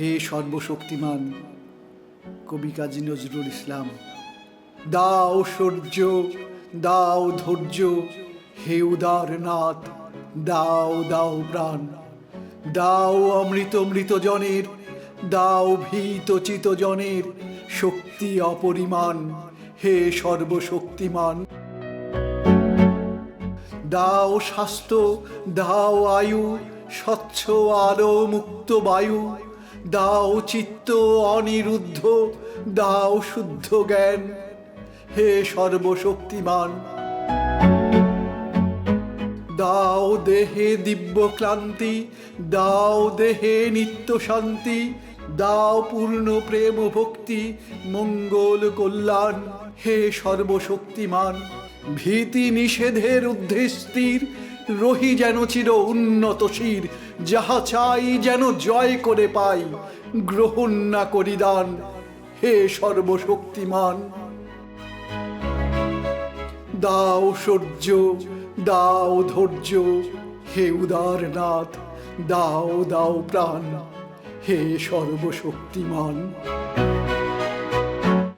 হে সর্বশক্তিমান কবি কাজী নজরুল ইসলাম, দাও সূর্য, দাও ধৈর্য, হে উদার নাথ দাও দাও প্রাণ, দাও অমৃত মৃত জনের দাও ভীত চিত জনের শক্তি অপরিমাণ, হে সর্বশক্তিমান। দাও স্বাস্থ্য, দাও আয়ু, স্বচ্ছ আলো মুক্ত বায়ু দাও চিত্ত অনিরুদ্ধ, দাও শুদ্ধ জ্ঞান, হে সর্বশক্তিমান। দাও দেহে দিব্য ক্লান্তি, দাও দেহে নিত্য শান্তি, দাও পূর্ণ প্রেম ভক্তি, মঙ্গল কল্যাণ, হে সর্বশক্তিমান। ভীতি নিষেধের ঊর্ধ্বে স্থির রহি যেন চির উন্নত শির, যাহা চাই যেন জয় করে পাই। গ্রহণ না করি দান, হে সর্বশক্তিমান। দাও সূর্য দাও ধৈর্য, হে উদার নাথ দাও দাও প্রাণ, হে সর্বশক্তিমান।